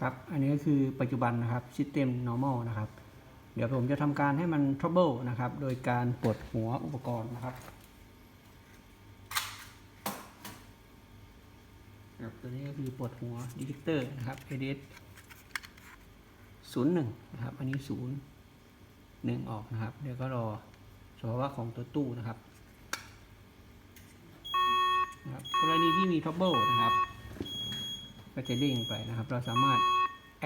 ครับ อันนี้ก็คือปัจจุบันนะครับ System Normal นะครับ เดี๋ยวผมจะทำการให้มัน Trouble นะครับ โดยการปลดหัวอุปกรณ์นะครับครับตัวนี้ก็คือปลดหัว Detector นะครับ ADS 01 นะครับ อันนี้ 0 1 ออกนะครับ เดี๋ยวก็รอสภาวะของตัวตู้นะครับนะครับ กรณีที่มี Trouble นะครับ ก็จะเด้งไปนะครับ เราสามารถ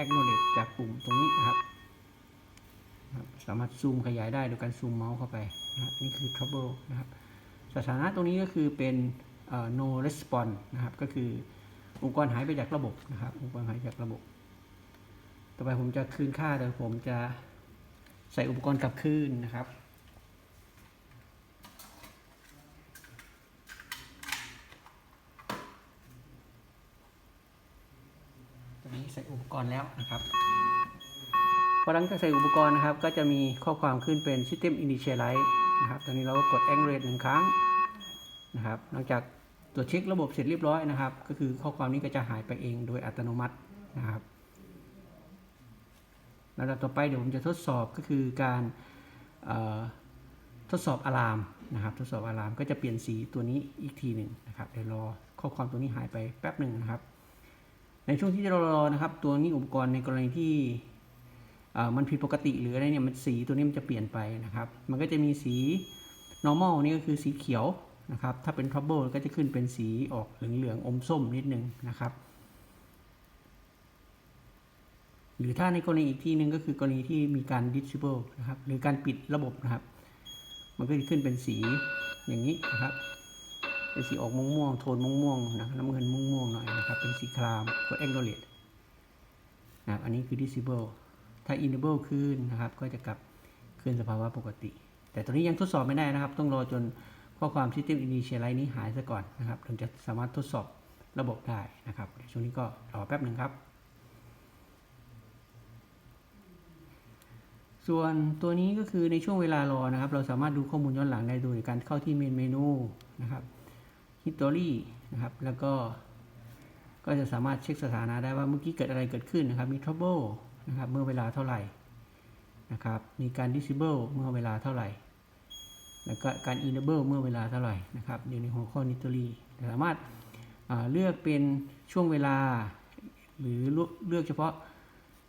acknowledge จากปุ่มตรงนี้นะครับ สามารถซูมขยายได้โดยการซูมเมาส์เข้าไปนะนี่คือ trouble นะครับ สถานะตรงนี้ก็คือเป็น no response นะครับ ก็คืออุปกรณ์หายไปจากระบบนะครับอุปกรณ์หายจากระบบ ต่อไปผมจะคืนค่าโดยผมจะใส่อุปกรณ์กลับคืนนะครับ ตอนนี้ ใส่อุปกรณ์แล้วนะครับพอหลังจากใส่อุปกรณ์นะครับก็จะมีข้อความขึ้นเป็น System Initialize นะครับ ตอนนี้เราก็กด Activate หนึ่งครั้งนะครับ หลังจากตรวจเช็คระบบเสร็จเรียบร้อยนะครับ ก็คือข้อความนี้ก็จะหายไปเองโดยอัตโนมัตินะครับแล้วต่อไปเดี๋ยวผมจะทดสอบก็คือการทดสอบอะลามนะครับ ทดสอบอะลามก็จะเปลี่ยนสีตัวนี้อีกทีหนึ่งนะครับเดี๋ยวรอข้อความตัวนี้หายไปแป๊บหนึ่งนะครับ ในช่วงที่เรารอนะครับ ตัวนี้อุปกรณ์ในกรณีที่มันผิดปกติหรืออะไรเนี่ยมันสีตัวนี้มันจะเปลี่ยนไปนะครับ มันก็จะมีสี normal นี่ก็คือสีเขียวนะครับ ถ้าเป็น trouble ก็จะขึ้นเป็นสีออกเหลืองๆอมส้มนิดนึงนะครับ หรือถ้าในกรณีอีกที่หนึ่งก็คือกรณีที่มีการ disable นะครับ หรือการปิดระบบนะครับ มันก็จะขึ้นเป็นสีอย่างนี้นะครับ เป็นสีออกม่วงๆโทนม่วงๆนะน้ำเงินม่วงๆหน่อยนะครับ เป็นสีครามก็ acknowledge นะครับอันนี้คือ disable ถ้า enable ขึ้นนะครับ ก็จะกลับคืนสภาวะปกติ แต่ตอนนี้ยังทดสอบไม่ได้นะครับ ต้องรอจนข้อความ system initialize นี้หายซะก่อนนะครับถึงจะสามารถทดสอบระบบได้นะครับเดี๋ยวช่วงนี้ก็รอแป๊บหนึ่งครับ ส่วนตัวนี้ก็คือในช่วงเวลารอนะครับ เราสามารถดูข้อมูลย้อนหลังได้โดยการเข้าที่เมนเมนูนะครับ history นะครับ แล้วก็ก็จะสามารถเช็คสถานะได้ว่าเมื่อกี้เกิดอะไรเกิดขึ้นนะครับ มี trouble นะครับ เมื่อเวลาเท่าไหร่นะครับ มีการ disable เมื่อเวลาเท่าไหร่ แล้วก็การ enable เมื่อเวลาเท่าไหร่นะครับอยู่ในหัวข้อ history สามารถาเลือกเป็นช่วงเวลา หรือเลือกเลือกเฉพาะ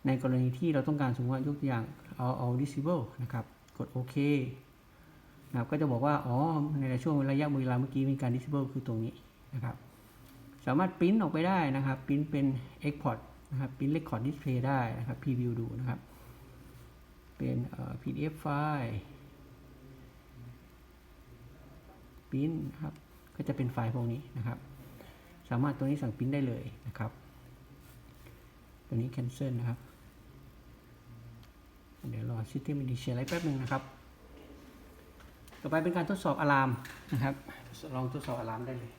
ในกรณีที่เราต้องการสมมติว่ายกตัวอย่างเอาเอา disable นะครับ กดโอเค นะครับก็จะบอกว่า อ๋อ ในช่วงระยะเวลาเมื่อกี้มีการ disable คือตรงนี้นะครับ สามารถปริ้นออกไปได้นะครับปริ้นเป็น export นะครับปริ้น record display ได้นะครับ preview ดูนะครับ เป็นเอ่อ pdf ไฟล์ปริ้นนะครับ ก็จะเป็นไฟล์พวกนี้นะครับ สามารถตัวนี้สั่งปริ้นได้เลยนะครับ ตัวนี้ cancel นะครับ เดี๋ยวรอ system initialize แป๊บหนึ่งนะครับ ต่อไปเป็นการทดสอบอะลามนะครับ ลองทดสอบอะลามได้เลย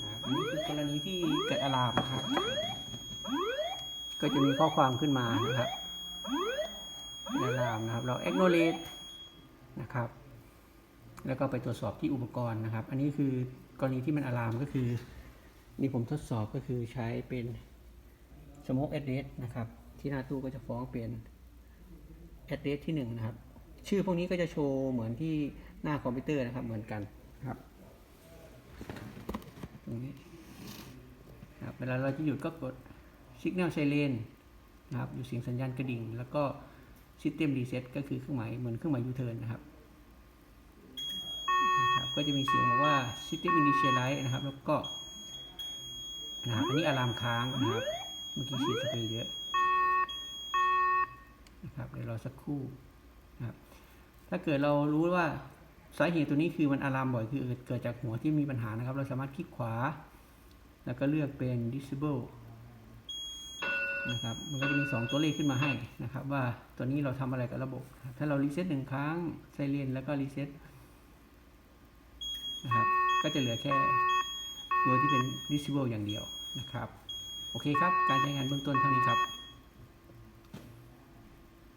นะครับอันนี้คือกรณีที่เกิดอะลามนะครับ ก็จะมีข้อความขึ้นมานะครับอะลามนะครับ เรา acknowledge นะครับ แล้วก็ไปตรวจสอบที่อุปกรณ์นะครับ อันนี้คือกรณีที่มันอะลามก็คือ นี่ผมทดสอบก็คือใช้เป็น smoke address นะครับ ที่หน้าตู้ก็จะฟ้องเป็น address ที่หนึ่งนะครับ ชื่อพวกนี้ก็จะโชว์เหมือนที่หน้าคอมพิวเตอร์นะครับเหมือนกันครับตรงนี้ครับเวลาเราจะหยุดก็กด Signal Silent นะครับอยู่เสียงสัญญาณกระดิ่ง แล้วก็ System Reset ก็คือเครื่องหมายเหมือนเครื่องหมาย U-turn นะครับนะครับ ก็จะมีเสียงบอกว่า System Initialize นะครับ แล้วก็นะครับอันนี้อะลามค้างนะครับ เมื่อกี้ฉีดสเปรย์เยอะนะครับเดี๋ยวรอสักครู่นะครับถ้าเกิดเรารู้ว่าสาเหตุตัวนี้คือมันอะลามบ่อยคือเกิดจากหัวที่มีปัญหานะครับ เราสามารถคลิกขวา แล้วก็เลือกเป็น disable นะครับ มันก็จะมี 2 ตัวเลขขึ้นมาให้นะครับ ว่าตัวนี้เราทำอะไรกับระบบนะครับถ้าเรารีเซ็ตหนึ่งครั้งไซเรนแล้วก็รีเซ็ตนะครับ ก็จะเหลือแค่ตัวที่เป็น visible อย่างเดียวนะครับ โอเคครับ การใช้งานเบื้องต้นเท่านี้ครับ